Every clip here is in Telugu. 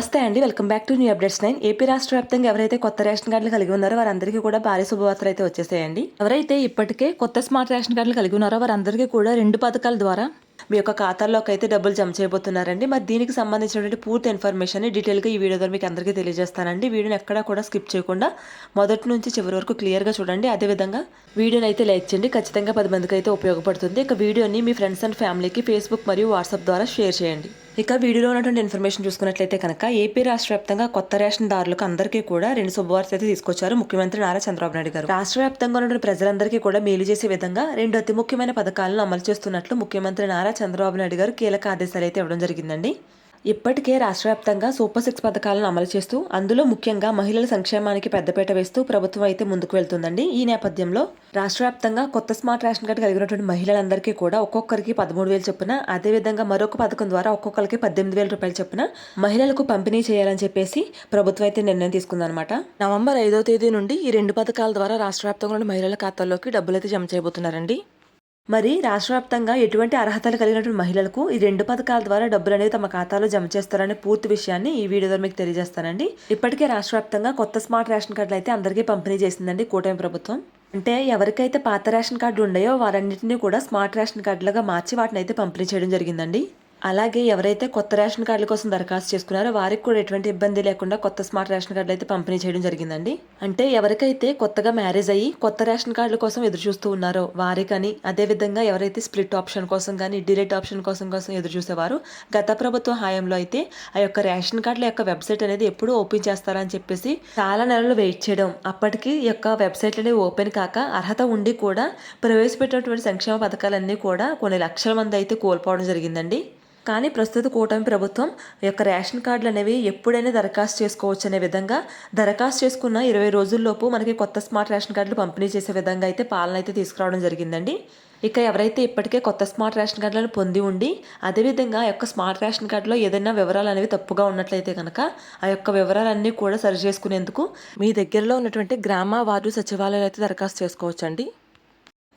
నమస్తే అండి. Welcome back to new updates nine. AP రాష్ట్ర వ్యాప్తంగా ఎవరైతే కొత్త రేషన్ కార్డులు కలిగి ఉన్నారో వారందరికీ కూడా భారీ శుభవార్తలు అయితే వచ్చేసాయండి. ఎవరైతే ఇప్పటికే కొత్త స్మార్ట్ రేషన్ కార్డులు కలిగి ఉన్నారో వారందరికీ కూడా రెండు పథకాల ద్వారా మీ యొక్క ఖాతాల్లోకి అయితే డబ్బులు జమ చేయబోతున్నారండి. మరి దీనికి సంబంధించినటువంటి పూర్తి ఇన్ఫర్మేషన్ డీటెయిల్గా ఈ వీడియో ద్వారా మీకు అందరికీ తెలియజేస్తానండి. వీడియోని ఎక్కడా కూడా స్కిప్ చేయకుండా మొదటి నుంచి చివరి వరకు క్లియర్గా చూడండి. అదేవిధంగా వీడియోని అయితే లైక్ చేయండి. ఖచ్చితంగా పది మందికి అయితే ఉపయోగపడుతుంది. ఇక వీడియోని మీ ఫ్రెండ్స్ అండ్ ఫ్యామిలీకి ఫేస్బుక్ మరియు వాట్సాప్ ద్వారా షేర్ చేయండి. ఇక వీడియోలో ఉన్నటువంటి ఇన్ఫర్మేషన్ చూసుకున్నట్లయితే కనుక ఏపీ రాష్ట్ర వ్యాప్తంగా కొత్త రేషన్ దారులకు అందరికీ కూడా రెండు శుభవార్తలు అయితే తీసుకొచ్చారు ముఖ్యమంత్రి నారా చంద్రబాబు నాయుడు గారు. రాష్ట్ర వ్యాప్తంగా ఉన్నటువంటి ప్రజలందరికీ కూడా మేలు చేసే విధంగా రెండు అతి ముఖ్యమైన పథకాలను అమలు చేస్తున్నట్లు ముఖ్యమంత్రి నారా చంద్రబాబు నాయుడు గారు కీలక ఆదేశాలు అయితే ఇవ్వడం జరిగిందండి. ఇప్పటికే రాష్ట్ర వ్యాప్తంగా సూపర్ సిక్స్ పథకాలను అమలు చేస్తూ అందులో ముఖ్యంగా మహిళల సంక్షేమానికి పెద్దపీట వేస్తూ ప్రభుత్వం అయితే ముందుకు వెళ్తుందండి. ఈ నేపథ్యంలో రాష్ట్ర వ్యాప్తంగా కొత్త స్మార్ట్ రేషన్ కార్డు కలిగినటువంటి మహిళలందరికీ కూడా ఒక్కొక్కరికి పదమూడు వేలు చొప్పున అదేవిధంగా మరొక పథకం ద్వారా ఒక్కొక్కరికి పద్దెనిమిది వేల రూపాయలు చొప్పున మహిళలకు పంపిణీ చేయాలని చెప్పేసి ప్రభుత్వం అయితే నిర్ణయం తీసుకుందనమాట నవంబర్ ఐదో తేదీ నుండి ఈ రెండు పథకాల ద్వారా రాష్ట్ర వ్యాప్తంగా ఉన్న మహిళల ఖాతాల్లోకి డబ్బులు అయితే జమ చేయబోతున్నారండి. మరి రాష్ట్ర వ్యాప్తంగా ఎటువంటి అర్హతలు కలిగినటువంటి మహిళలకు ఈ రెండు పథకాల ద్వారా డబ్బులు అనేది తమ ఖాతాలో జమ చేస్తారనే పూర్తి విషయాన్ని ఈ వీడియో ద్వారా మీకు తెలియజేస్తానండి. ఇప్పటికే రాష్ట్ర వ్యాప్తంగా కొత్త స్మార్ట్ రేషన్ కార్డులు అయితే అందరికీ పంపిణీ చేసిందండి కూటమి ప్రభుత్వం. అంటే ఎవరికైతే పాత రేషన్ కార్డు ఉన్నాయో వారన్నింటినీ కూడా స్మార్ట్ రేషన్ కార్డులుగా మార్చి వాటిని అయితే పంపిణీ చేయడం జరిగిందండి. అలాగే ఎవరైతే కొత్త రేషన్ కార్డుల కోసం దరఖాస్తు చేసుకున్నారో వారికి కూడా ఎటువంటి ఇబ్బంది లేకుండా కొత్త స్మార్ట్ రేషన్ కార్డులు అయితే పంపిణీ చేయడం జరిగిందండి. అంటే ఎవరికైతే కొత్తగా మ్యారేజ్ అయ్యి కొత్త రేషన్ కార్డుల కోసం ఎదురు చూస్తూ ఉన్నారో వారికని అదేవిధంగా ఎవరైతే స్ప్లిట్ ఆప్షన్ కోసం కానీ డిలేట్ ఆప్షన్ కోసం కోసం ఎదురు చూసేవారు గత ప్రభుత్వ హాయంలో అయితే ఆ యొక్క రేషన్ కార్డుల యొక్క వెబ్సైట్ అనేది ఎప్పుడు ఓపెన్ చేస్తారని చెప్పేసి చాలా నెలలు వెయిట్ చేయడం. అప్పటికి ఈ యొక్క వెబ్సైట్ అనేవి ఓపెన్ కాక అర్హత ఉండి కూడా ప్రవేశపెట్టినటువంటి సంక్షేమ పథకాలన్నీ కూడా కొన్ని లక్షల మంది అయితే కోల్పోవడం జరిగిందండి. కానీ ప్రస్తుత కూటమి ప్రభుత్వం యొక్క రేషన్ కార్డులు అనేవి ఎప్పుడైనా దరఖాస్తు చేసుకోవచ్చు అనే విధంగా దరఖాస్తు చేసుకున్న ఇరవై రోజుల్లోపు మనకి కొత్త స్మార్ట్ రేషన్ కార్డులు పంపిణీ చేసే విధంగా అయితే పాలన అయితే తీసుకురావడం జరిగిందండి. ఇక ఎవరైతే ఇప్పటికే కొత్త స్మార్ట్ రేషన్ కార్డులను పొంది ఉండి అదేవిధంగా ఆ యొక్క స్మార్ట్ రేషన్ కార్డులో ఏదైనా వివరాలు అనేవి తప్పుగా ఉన్నట్లయితే కనుక ఆ యొక్క వివరాలన్నీ కూడా సరి చేసుకునేందుకు మీ దగ్గరలో ఉన్నటువంటి గ్రామ వార్డు సచివాలయాలు అయితే దరఖాస్తు చేసుకోవచ్చండి.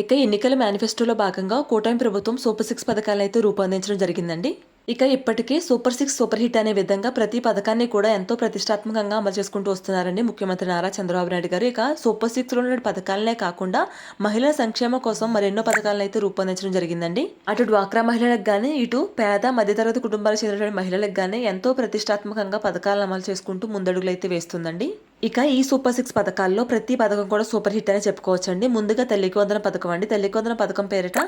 ఇక ఎన్నికల మేనిఫెస్టోలో భాగంగా కూటమి ప్రభుత్వం సూపర్ సిక్స్ పథకాలను అయితే రూపొందించడం జరిగిందండి. ఇక ఇప్పటికే సూపర్ సిక్స్ సూపర్ హిట్ అనే విధంగా ప్రతి పథకాన్ని కూడా ఎంతో ప్రతిష్టాత్మకంగా అమలు చేసుకుంటూ వస్తున్నారండి ముఖ్యమంత్రి నారా చంద్రబాబు నాయుడు గారు. ఇక సూపర్ సిక్స్లో ఉన్న పథకాలనే కాకుండా మహిళల సంక్షేమ కోసం మరెన్నో పథకాలను అయితే రూపొందించడం జరిగిందండి. అటు డ్వాక్రా మహిళలకు కానీ ఇటు పేద మధ్యతరగతి కుటుంబాలకు చెందినటువంటి మహిళలకు కానీ ఎంతో ప్రతిష్టాత్మకంగా పథకాలను అమలు చేసుకుంటూ ముందడుగులు అయితే వేస్తుందండి. ఇక ఈ సూపర్ సిక్స్ పథకాల్లో ప్రతి పథకం కూడా సూపర్ హిట్ అని చెప్పుకోవచ్చండి. ముందుగా తల్లికి వందన పథకం అండి. తల్లికి వందన పథకం పేరిట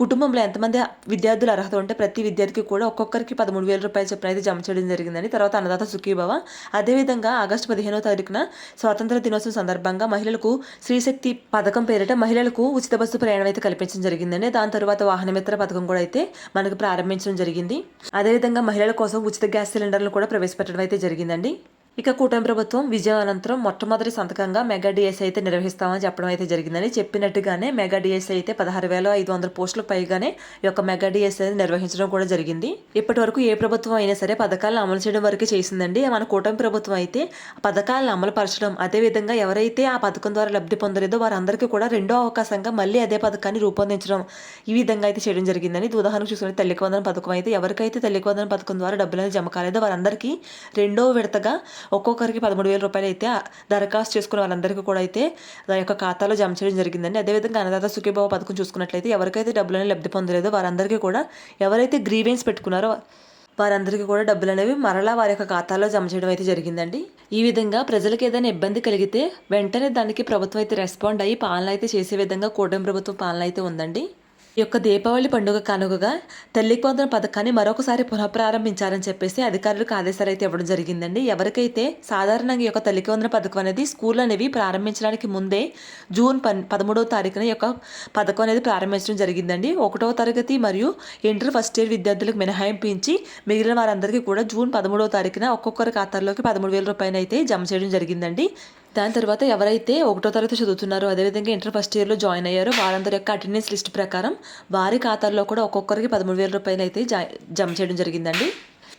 కుటుంబంలో ఎంతమంది విద్యార్థులు అర్హత ఉంటే ప్రతి విద్యార్థికి కూడా ఒక్కొక్కరికి పదమూడు వేల రూపాయలు చొప్పున అయితే జమ చేయడం జరిగిందండి. తర్వాత అన్నదాత సుఖీభవ. అదేవిధంగా ఆగస్టు పదిహేనో తారీఖున స్వాతంత్ర దినోత్సవం సందర్భంగా మహిళలకు శ్రీశక్తి పథకం పేరిట మహిళలకు ఉచిత బస్సు ప్రయాణం అయితే కల్పించడం జరిగిందండి. దాని తర్వాత వాహనమిత్ర పథకం కూడా అయితే మనకు ప్రారంభించడం జరిగింది. అదేవిధంగా మహిళల కోసం ఉచిత గ్యాస్ సిలిండర్లు కూడా ప్రవేశపెట్టడం అయితే జరిగిందండి. ఇక కూటమి ప్రభుత్వం విజయం అనంతరం మొట్టమొదటి సంతకంగా మెగా డిఎస్ అయితే నిర్వహిస్తామని చెప్పడం అయితే జరిగిందని చెప్పినట్టుగానే మెగా డిఎస్ అయితే పదహారు వేల ఐదు వందల పోస్టులకు పైగానే ఈ యొక్క మెగా డిఎస్ నిర్వహించడం కూడా జరిగింది. ఇప్పటి వరకు ఏ ప్రభుత్వం అయినా సరే పథకాలను అమలు చేయడం వరకు చేసిందండి. మన కూటమి ప్రభుత్వం అయితే పథకాలను అమలు పరచడం అదేవిధంగా ఎవరైతే ఆ పథకం ద్వారా లబ్ధి పొందలేదో వారందరికీ కూడా రెండో అవకాశంగా మళ్ళీ అదే పథకాన్ని రూపొందించడం ఈ విధంగా అయితే చేయడం జరిగిందని ఉదాహరణకు చూసుకుంటే తల్లికి వందన పథకం అయితే ఎవరికైతే తల్లికి వందన పథకం ద్వారా డబ్బులు అనేది జమ కాలేదో వారందరికీ రెండో విడతగా ఒక్కొక్కరికి పదమూడు వేల రూపాయలు అయితే దరఖాస్తు చేసుకున్న వాళ్ళందరికీ కూడా అయితే ఆ యొక్క ఖాతాలో జమ చేయడం జరిగిందండి. అదేవిధంగా అన్నదాత సుఖీభావ పథకం చూసుకున్నట్లయితే ఎవరికైతే డబ్బులు లబ్ధి పొందలేదో వారందరికీ కూడా ఎవరైతే గ్రీవెన్స్ పెట్టుకున్నారో వారందరికీ కూడా డబ్బులు అనేవి మరలా వారి యొక్క ఖాతాలో జమ చేయడం అయితే జరిగిందండి. ఈ విధంగా ప్రజలకు ఏదైనా ఇబ్బంది కలిగితే వెంటనే దానికి ప్రభుత్వం అయితే రెస్పాండ్ అయ్యి పాలన అయితే చేసే విధంగా కూటమి ప్రభుత్వం పాలన అయితే ఉందండి. ఈ యొక్క దీపావళి పండుగ కానుకగా తల్లి కొందన పథకాన్ని మరొకసారి పునఃప్రారంభించాలని చెప్పేసి అధికారులకు ఆదేశాలు అయితే ఇవ్వడం జరిగిందండి. ఎవరికైతే సాధారణంగా ఈ యొక్క తల్లి వందన పథకం అనేది స్కూల్ అనేవి ప్రారంభించడానికి ముందే జూన్ పన్ పదమూడవ తారీఖున ఈ యొక్క పథకం అనేది ప్రారంభించడం జరిగిందండి. ఒకటవ తరగతి మరియు ఇంటర్ ఫస్ట్ ఇయర్ విద్యార్థులకు మినహాయింపించి మిగిలిన వారందరికీ కూడా జూన్ పదమూడవ తారీఖున ఒక్కొక్కరి ఖాతాల్లోకి పదమూడు వేల రూపాయలు అయితే జమ చేయడం జరిగిందండి. దాని తర్వాత ఎవరైతే ఒకటో తరగతి చదువుతున్నారో అదేవిధంగా ఇంటర్ ఫస్ట్ ఇయర్లో జాయిన్ అయ్యారో వారందరి యొక్క అటెండెన్స్ లిస్ట్ ప్రకారం వారి ఖాతాల్లో కూడా ఒక్కొక్కరికి పదమూడు వేల రూపాయలు అయితే జమ చేయడం జరిగిందండి.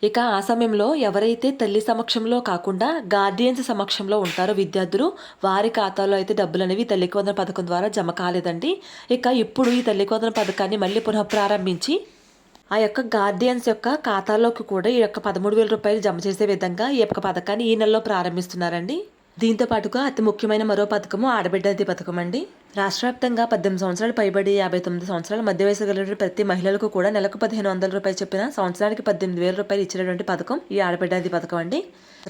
ఇక ఆ సమయంలో ఎవరైతే తల్లి సమక్షంలో కాకుండా గార్డియన్స్ సమక్షంలో ఉంటారో విద్యార్థులు వారి ఖాతాలో అయితే డబ్బులు అనేవి తల్లికి వందన పథకం ద్వారా జమ కాలేదండి. ఇక ఇప్పుడు ఈ తల్లికి వందన పథకాన్ని మళ్ళీ పునః ప్రారంభించి ఆ యొక్క గార్డియన్స్ యొక్క ఖాతాలోకి కూడా ఈ యొక్క పదమూడు వేల రూపాయలు జమ చేసే విధంగా ఈ యొక్క పథకాన్ని ఈ నెలలో ప్రారంభిస్తున్నారండి. దీంతో పాటుగా అతి ముఖ్యమైన మరో పథకము ఆడబిడ్డ పథకం అండి రాష్ట్ర వ్యాప్తంగా పద్దెనిమిది సంవత్సరాలు పైబడి యాభై తొమ్మిది సంవత్సరాల మధ్య వయసు కలిగిన ప్రతి మహిళలకు కూడా నెలకు పదిహేను వందల రూపాయలు చెప్పిన సంవత్సరానికి పద్దెనిమిది వేల రూపాయలు ఇచ్చినటువంటి పథకం ఈ ఆడబిడ్డ అతి పథకం అండి.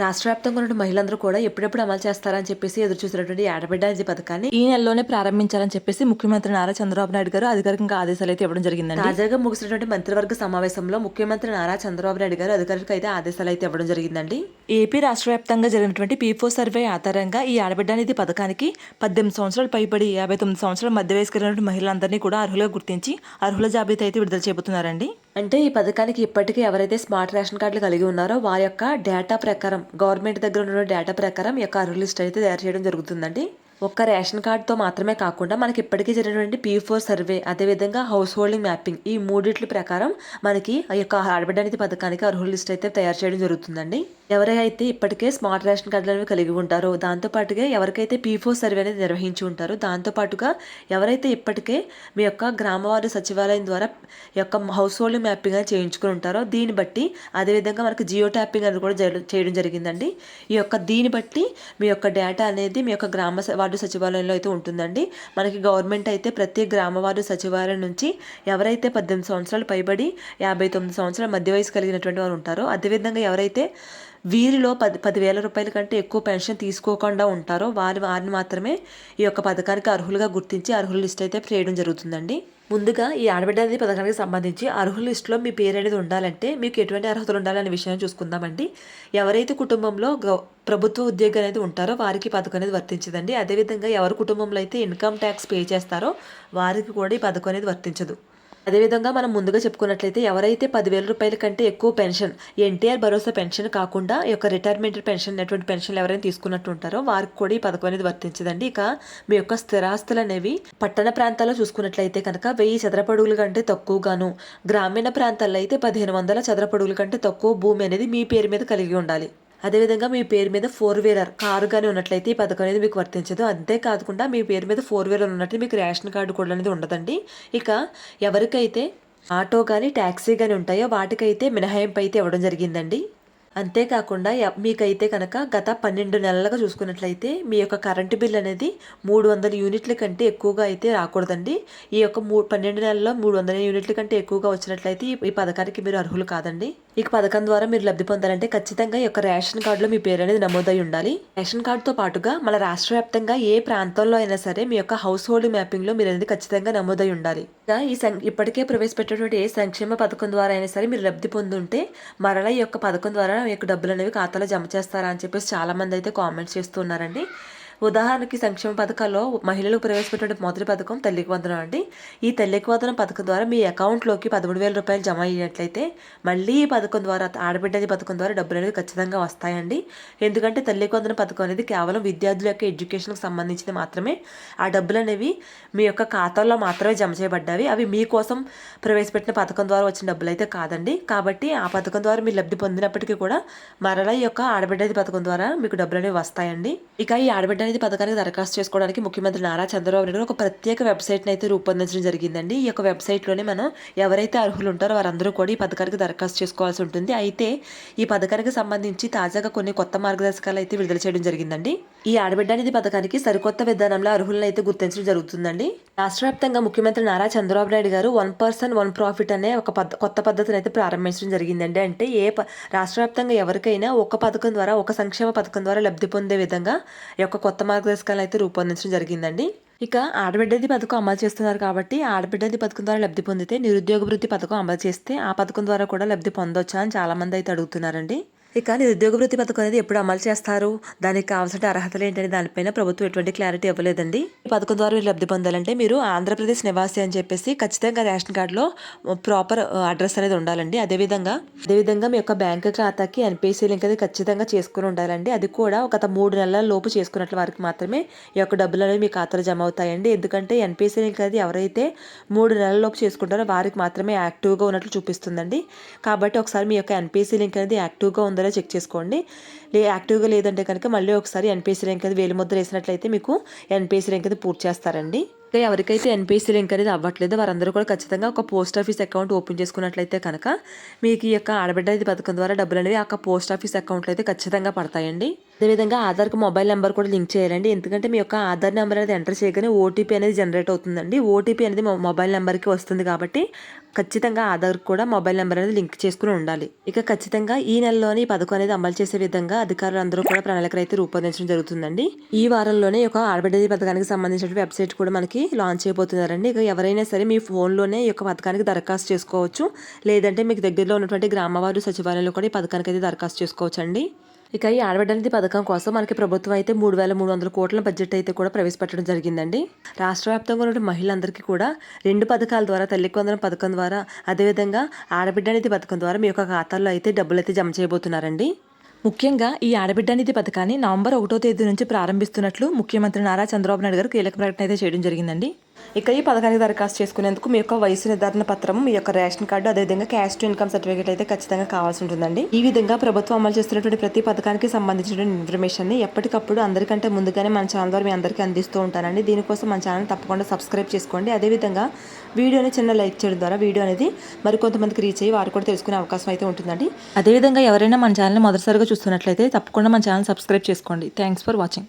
రాష్ట్ర వ్యాప్తంగా ఉన్న మహిళలందరూ కూడా ఎప్పుడెప్పుడు అమలు చేస్తారని చెప్పేసి ఎదురు చూసినటువంటి ఈ ఆడబిడ్డ అతి పథకాన్ని ఈ నెలలోనే ప్రారంభించాలని చెప్పేసి ముఖ్యమంత్రి నారా చంద్రబాబు నాయుడు గారు అధికారికంగా ఆదేశాలు అయితే ఇవ్వడం జరిగింది తాజాగా ముగిసినటువంటి మంత్రివర్గ సమావేశంలో ముఖ్యమంత్రి నారా చంద్రబాబు నాయుడు గారు అధికారులకు అయితే ఆదేశాలు అయితే ఇవ్వడం జరిగిందండి. ఏపీ రాష్ట్ర వ్యాప్తంగా జరిగినటువంటి పీఫో సర్వే ఆధారంగా ఈ ఆడబిడ్డ పథకానికి పద్దెనిమిది సంవత్సరాలు పైబడి యాభై తొమ్మిది సంవత్సరాల మధ్య వయసు కలిగినటువంటి మహిళలందరినీ కూడా అర్హులుగా గుర్తించి అర్హుల జాబితా అయితే విడుదల చేయబోతున్నారండి అంటే ఈ పథకానికి ఇప్పటికీ ఎవరైతే స్మార్ట్ రేషన్ కార్డులు కలిగి ఉన్నారో వారి యొక్క డేటా ప్రకారం గవర్నమెంట్ దగ్గర ఉన్న డేటా ప్రకారం ఈ యొక్క అర్హుల లిస్ట్ అయితే తయారు చేయడం జరుగుతుందండి. ఒక్క రేషన్ కార్డుతో మాత్రమే కాకుండా మనకి ఇప్పటికీ జరిగినటువంటి పీ ఫోర్ సర్వే అదేవిధంగా హౌస్ హోల్డింగ్ మ్యాపింగ్ ఈ మూడిట్ల ప్రకారం మనకి ఆ యొక్క ఆడబిడ్డ పథకానికి అర్హుల లిస్ట్ అయితే తయారు చేయడం జరుగుతుందండి. ఎవరైతే ఇప్పటికే స్మార్ట్ రేషన్ కార్డులు అనేవి కలిగి ఉంటారో దాంతోపాటుగా ఎవరికైతే పీ ఫోర్ సర్వే అనేది నిర్వహించి ఉంటారో దాంతోపాటుగా ఎవరైతే ఇప్పటికే మీ యొక్క గ్రామవారి సచివాలయం ద్వారా యొక్క హౌస్ హోల్డింగ్ మ్యాపింగ్ అని చేయించుకుని ఉంటారో దీన్ని బట్టి అదేవిధంగా మనకి జియో ట్యాపింగ్ అనేది కూడా చేయడం జరిగిందండి. ఈ యొక్క దీన్ని బట్టి మీ యొక్క డేటా అనేది మీ యొక్క గ్రామ వార్డు సచివాలయంలో అయితే ఉంటుందండి. మనకి గవర్నమెంట్ అయితే ప్రతి గ్రామ వార్డు సచివాలయం నుంచి ఎవరైతే పద్దెనిమిది సంవత్సరాలు పైబడి యాభై తొమ్మిది సంవత్సరాల మధ్య వయసు కలిగినటువంటి వారు ఉంటారో అదేవిధంగా ఎవరైతే వీరిలో పది పదివేల రూపాయల కంటే ఎక్కువ పెన్షన్ తీసుకోకుండా ఉంటారో వారి వారిని మాత్రమే ఈ యొక్క పథకానికి అర్హులుగా గుర్తించి అర్హుల లిస్ట్ అయితే చేయడం జరుగుతుందండి. ముందుగా ఈ ఆడబిడ్డ అనేది పథకానికి సంబంధించి అర్హుల లిస్టులో మీ పేరు అనేది ఉండాలంటే మీకు ఎటువంటి అర్హతలు ఉండాలనే విషయాన్ని చూసుకుందామండి. ఎవరైతే కుటుంబంలో గౌ- ప్రభుత్వ ఉద్యోగం అనేది ఉంటారో వారికి పథకం అనేది వర్తించదండి. అదేవిధంగా ఎవరి కుటుంబంలో అయితే ఇన్కమ్ ట్యాక్స్ పే చేస్తారో వారికి కూడా ఈ పథకం అనేది వర్తించదు. అదేవిధంగా మనం ముందుగా చెప్పుకున్నట్లయితే ఎవరైతే పదివేల రూపాయల కంటే ఎక్కువ పెన్షన్ ఎన్టీఆర్ భరోసా పెన్షన్ కాకుండా ఈ యొక్క రిటైర్మెంట్ పెన్షన్ అనేటువంటి పెన్షన్లు ఎవరైనా తీసుకున్నట్టు ఉంటారో వారికి కూడా ఈ పథకం అనేది వర్తించదండి. ఇక మీ యొక్క స్థిరాస్తులు అనేవి పట్టణ ప్రాంతాల్లో చూసుకున్నట్లయితే కనుక వెయ్యి చదరపడుగుల కంటే తక్కువగాను గ్రామీణ ప్రాంతాల్లో అయితే పదిహేను వందల చదరపడుగుల కంటే తక్కువ భూమి అనేది మీ పేరు మీద కలిగి ఉండాలి. అదేవిధంగా మీ పేరు మీద ఫోర్ వీలర్ కారు కానీ ఉన్నట్లయితే ఈ పథకం అనేది మీకు వర్తించదు. అంతేకాకుండా మీ పేరు మీద ఫోర్ వీలర్ ఉన్నట్టు మీకు రేషన్ కార్డు కూడా అనేది ఉండదండి. ఇక ఎవరికైతే ఆటో కానీ ట్యాక్సీ కానీ ఉంటాయో వాటికైతే మినహాయింపు అయితే ఇవ్వడం జరిగిందండి. అంతేకాకుండా మీకైతే కనుక గత పన్నెండు నెలలుగా చూసుకున్నట్లయితే మీ యొక్క కరెంటు బిల్ అనేది మూడు వందల యూనిట్ల కంటే ఎక్కువగా అయితే రాకూడదండి. ఈ యొక్క మూ పన్నెండు నెలల్లో మూడు వందల యూనిట్ల కంటే ఎక్కువగా వచ్చినట్లయితే ఈ- పథకానికి మీరు అర్హులు కాదండి. ఈ పథకం ద్వారా మీరు లబ్ధి పొందాలంటే ఖచ్చితంగా ఈ యొక్క రేషన్ కార్డులో మీ పేరు అనేది నమోదై ఉండాలి. రేషన్ కార్డుతో పాటుగా మన రాష్ట్ర వ్యాప్తంగా ఏ ప్రాంతంలో అయినా సరే మీ యొక్క హౌస్ హోల్డ్ మ్యాపింగ్లో మీరు అనేది ఖచ్చితంగా నమోదై ఉండాలి. ఇంకా ఈ సం- ఇప్పటికే ప్రవేశపెట్టినటువంటి ఏ సంక్షేమ పథకం ద్వారా అయినా సరే మీరు లబ్ధి పొందుంటే మరలా ఈ యొక్క పథకం ద్వారా మీకు డబ్బులు అనేవి ఖాతాలో జమ చేస్తారా అని చెప్పేసి చాలా మంది అయితే కామెంట్స్ చేస్తున్నారండి ఉదాహరణకి సంక్షేమ పథకాల్లో మహిళలకు ప్రవేశపెట్టిన మొదటి పథకం తల్లికి వందనం అండి. ఈ తల్లికి వందనం పథకం ద్వారా మీ అకౌంట్లోకి పదమూడు వేల రూపాయలు జమ అయినట్లయితే మళ్ళీ ఈ పథకం ద్వారా ఆడబిడ్డది పథకం ద్వారా డబ్బులు అనేది ఖచ్చితంగా వస్తాయండి. ఎందుకంటే తల్లికి వందనం పథకం అనేది కేవలం విద్యార్థుల యొక్క ఎడ్యుకేషన్కి సంబంధించింది మాత్రమే. ఆ డబ్బులు అనేవి మీ యొక్క ఖాతాల్లో మాత్రమే జమ చేయబడ్డావి అవి మీకోసం ప్రవేశపెట్టిన పథకం ద్వారా వచ్చిన డబ్బులు అయితే కాదండి. కాబట్టి ఆ పథకం ద్వారా మీరు లబ్ధి పొందినప్పటికీ కూడా మరలా ఈ యొక్క ఆడబిడ్డది పథకం ద్వారా మీకు డబ్బులు అనేవి వస్తాయండి. ఇక ఈ ఆడబిడ్డ అనేది పథకానికి దరఖాస్తు చేసుకోవడానికి ముఖ్యమంత్రి నారా చంద్రబాబు నాయుడు ఒక ప్రత్యేక వెబ్సైట్ని అయితే రూపొందించడం జరిగిందండి. ఈ యొక్క వెబ్సైట్లోనే మనం ఎవరైతే అర్హులు ఉంటారో వారందరూ కూడా ఈ పథకానికి దరఖాస్తు చేసుకోవాల్సి ఉంటుంది. అయితే ఈ పథకానికి సంబంధించి తాజాగా కొన్ని కొత్త మార్గదర్శకాలు అయితే విడుదల చేయడం జరిగిందండి. ఈ ఆడబిడ్డ అనేది పథకానికి సరికొత్త విధానంలో అర్హులను అయితే గుర్తించడం జరుగుతుందండి. రాష్ట్ర వ్యాప్తంగా ముఖ్యమంత్రి నారా చంద్రబాబు నాయుడు గారు వన్ పర్సన్ వన్ ప్రాఫిట్ అనే ఒక పద్ధ కొత్త పద్ధతిని అయితే ప్రారంభించడం జరిగిందండి. అంటే ఏ ప- రాష్ట్ర వ్యాప్తంగా ఎవరికైనా ఒక పథకం ద్వారా ఒక సంక్షేమ పథకం ద్వారా లబ్ధి పొందే విధంగా ఈ యొక్క కొత్త మార్గదర్శకాలను అయితే రూపొందించడం జరిగిందండి. ఇక ఆడబిడ్డది పథకం అమలు చేస్తున్నారు కాబట్టి ఆడబిడ్డది పథకం ద్వారా లబ్ధి పొందితే నిరుద్యోగ వృత్తి పథకం అమలు చేస్తే ఆ పథకం ద్వారా కూడా లబ్ధి పొందొచ్చా అని చాలామంది అయితే అడుగుతున్నారండి. ఇక నిరుద్యోగ వృత్తి పథకం అనేది ఎప్పుడు అమలు చేస్తారు? దానికి కావాల్సిన అర్హతలు ఏంటనే దానిపైన ప్రభుత్వం ఎటువంటి క్లారిటీ ఇవ్వలేదండి. ఈ పథకం ద్వారా మీరు లబ్ధి పొందాలంటే మీరు ఆంధ్రప్రదేశ్ నివాసి అని చెప్పేసి ఖచ్చితంగా రేషన్ కార్డులో ప్రాపర్ అడ్రస్ అనేది ఉండాలండి. అదేవిధంగా అదేవిధంగా మీ యొక్క బ్యాంక్ ఖాతాకి ఎన్పిసి లింక్ అనేది ఖచ్చితంగా చేసుకుని ఉండాలండి. అది కూడా ఒక మూడు నెలల లోపు చేసుకున్నట్లు వారికి మాత్రమే ఈ యొక్క డబ్బులు అనేవి మీ ఖాతాలో జమ అవుతాయండి. ఎందుకంటే ఎన్పిసి లింక్ అనేది ఎవరైతే మూడు నెలల లోపు చేసుకుంటారో వారికి మాత్రమే యాక్టివ్గా ఉన్నట్లు చూపిస్తుందండి. కాబట్టి ఒకసారి మీ యొక్క ఎన్పిసి లింక్ అనేది యాక్టివ్గా ఉంది చెక్ చేసుకోండి. లే యాక్టివ్గా లేదంటే కనుక మళ్ళీ ఒకసారి ఎన్పిసి ర్యాంక్ అది వేలి ముద్ర వేసినట్లయితే మీకు ఎన్పిసి ర్యాంక్ అది పూర్తి చేస్తారండి. ఇంకా ఎవరికైతే ఎన్పిసి లింక్ అనేది అవ్వట్లేదు వారందరూ కూడా ఖచ్చితంగా ఒక పోస్ట్ ఆఫీస్ అకౌంట్ ఓపెన్ చేసుకున్నట్లయితే కనుక మీకు ఈ యొక్క ఆడబిడ్డ ఇది పథకం ద్వారా డబ్బులు అనేవి ఆ యొక్క పోస్ట్ ఆఫీస్ అకౌంట్లో అయితే ఖచ్చితంగా పడతాయండి. అదేవిధంగా ఆధార్కి మొబైల్ నెంబర్ కూడా లింక్ చేయాలండి. ఎందుకంటే మీ యొక్క ఆధార్ నెంబర్ అనేది ఎంటర్ చేయగానే ఓటీపీ అనేది జనరేట్ అవుతుందండి. ఓటీపీ అనేది మొబైల్ నెంబర్కి వస్తుంది కాబట్టి ఖచ్చితంగా ఆధార్ కూడా మొబైల్ నెంబర్ అనేది లింక్ చేసుకుని ఉండాలి. ఇక ఖచ్చితంగా ఈ నెలలోనే ఈ పథకం అనేది అమలు చేసే విధంగా అధికారులు అందరూ కూడా ప్రణాళికలు అయితే రూపొందించడం జరుగుతుందండి. ఈ వారంలోనే ఒక ఆడబిడ్డ పథకానికి సంబంధించిన వెబ్సైట్ కూడా మనకి లాంచ్ అయిపోతున్నారండి ఇక ఎవరైనా సరే మీ ఫోన్లోనే ఈ యొక్క పథకానికి దరఖాస్తు చేసుకోవచ్చు. లేదంటే మీకు దగ్గరలో ఉన్నటువంటి గ్రామవారు సచివాలయంలో కూడా ఈ పథకానికి అయితే దరఖాస్తు చేసుకోవచ్చు అండి ఇక ఈ ఆడబిడ్డనిధి పథకం కోసం మనకి ప్రభుత్వం అయితే మూడు వేల మూడు వందల కోట్ల బడ్జెట్ అయితే కూడా ప్రవేశపెట్టడం జరిగిందండి. రాష్ట్ర వ్యాప్తంగా ఉన్న మహిళలందరికీ కూడా రెండు పథకాల ద్వారా తల్లి కొందరం పథకం ద్వారా అదేవిధంగా ఆడబిడ్డనిధి పథకం ద్వారా మీ యొక్క ఖాతాల్లో అయితే డబ్బులు అయితే జమ చేయబోతున్నారండి. ముఖ్యంగా ఈ ఆడబిడ్డ నిధి పథకాన్ని నవంబర్ ఒకటో తేదీ నుంచి ప్రారంభిస్తున్నట్లు ముఖ్యమంత్రి నారా చంద్రబాబు నాయుడు గారు కీలక ప్రకటన అయితే చేయడం జరిగిందండి. ఇక ఈ పథకానికి దరఖాస్తు చేసుకునేందుకు మీ యొక్క వయసు నిర్ధారణ పత్రం మీ యొక్క రేషన్ కార్డు అదేవిధంగా క్యాష్ టు ఇన్కమ్ సర్టిఫికేట్ అయితే ఖచ్చితంగా కావాల్సి ఉంటుందండి. ఈ విధంగా ప్రభుత్వం అమలు చేస్తున్నటువంటి ప్రతి పథకానికి సంబంధించిన ఇన్ఫర్మేషన్ని ఎప్పటికప్పుడు అందరికంటే ముందుగానే మన ఛానల్ ద్వారా మీ అందరికీ అందిస్తూ ఉంటానండి. దీనికోసం మన ఛానల్ తప్పకుండా సబ్స్క్రైబ్ చేసుకోండి. అదేవిధంగా వీడియోని చిన్న లైక్ చేయడం ద్వారా వీడియో అనేది మరికొంతమందికి రీచ్ అయ్యి వారు కూడా తెలుసుకునే అవకాశం అయితే ఉంటుందండి. అదేవిధంగా ఎవరైనా మన ఛానల్ మొదటిసారిగా చూస్తున్నట్లయితే తప్పకుండా మన ఛానల్ సబ్స్క్రైబ్ చేసుకోండి. Thanks for watching.